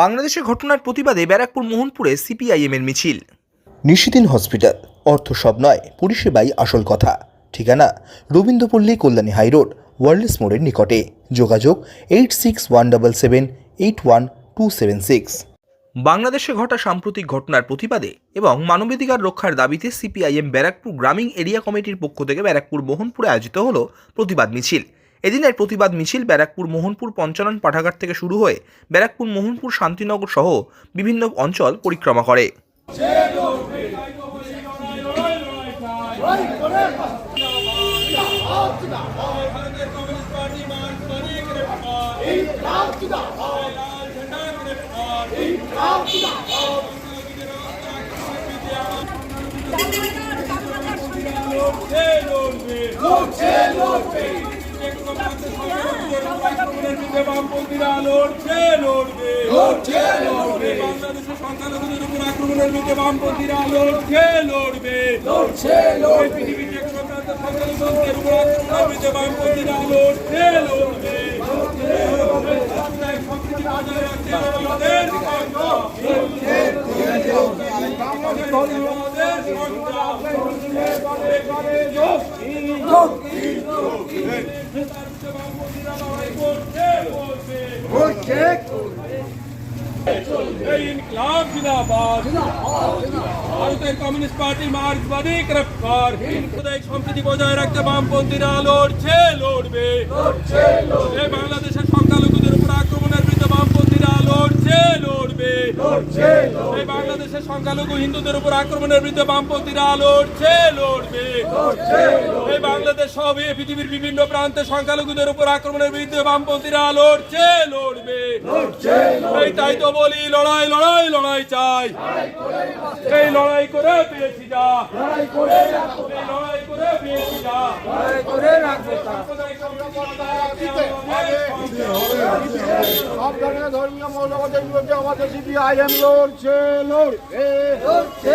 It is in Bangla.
বাংলাদেশে ঘটনার প্রতিবাদে ব্যারাকপুর মোহনপুরে সিপিআইএম এর মিছিল। নিশিদিন হসপিটাল অর্থ সব নয় পরিষেবাই আসল কথা। ঠিকানা রবীন্দ্রপল্লী কল্যাণী হাইরোড ওয়ার্ল্ডস মোড়ের নিকটে। যোগাযোগ eight six one double seven eight one two seven six. বাংলাদেশে ঘটা সাম্প্রতিক ঘটনার প্রতিবাদে এবং মানবাধিকার রক্ষার দাবিতে সিপিআইএম ব্যারাকপুর গ্রামীণ এরিয়া কমিটির পক্ষ থেকে ব্যারাকপুর মোহনপুরে আয়োজিত হল প্রতিবাদ মিছিল। এদিনের প্রতিবাদ মিছিল ব্যারাকপুর মোহনপুর পঞ্চানন পাঠাগার থেকে শুরু হয়ে ব্যারাকপুর মোহনপুর শান্তিনগর সহ বিভিন্ন অঞ্চল পরিক্রমা করে। বামপন্থীরা লড়ছে লড়বে লড়ছে লড়বে বাংলাদেশের সংখ্যালঘুদের উপর আক্রমণের বিরুদ্ধে বামপন্থীরা লড়ছে লড়বে লড়ছে লড়বে পৃথিবীর এক সন্তান্ত সংখ্যালঘুদের উপর আক্রমণের বিরুদ্ধে বামপন্থীরা লড়ছে লড়বে জিন্দাবাদ ভারতের কমিউনিস্ট পার্টি মার্ক্সবাদী গ্রেফতার সাম্প্রদায়িক সম্প্রীতি বজায় রাখতে বামপন্থীরা লড়ছে লড়বে। বাংলাদেশের সংখ্যালঘুদের লড়বে এই বাংলাদেশের সংখ্যালঘু হিন্দুদের উপর আক্রমণের বিরুদ্ধে বামপন্থীরা লড়ছে লড়বে। এই বাংলাদেশ সহ পৃথিবীর বিভিন্ন প্রান্তে সংখ্যালঘুদের উপর আক্রমণের বিরুদ্ধে বামপন্থীরা লড়ছে লড়বে। এই তাই তো বলি লড়াই লড়াই লড়াই চাই। এই লড়াই করে পেয়েছি যা। এই লড়াই করে পেয়েছি যা সাম্প্রদায়িক সম্প্রদায়তা আমাদের সব ধরনের ধর্মীয় মৌলবাদের বিরুদ্ধে আমাদের সিপিআইএম লড়ছে লড়বে। লড়ছে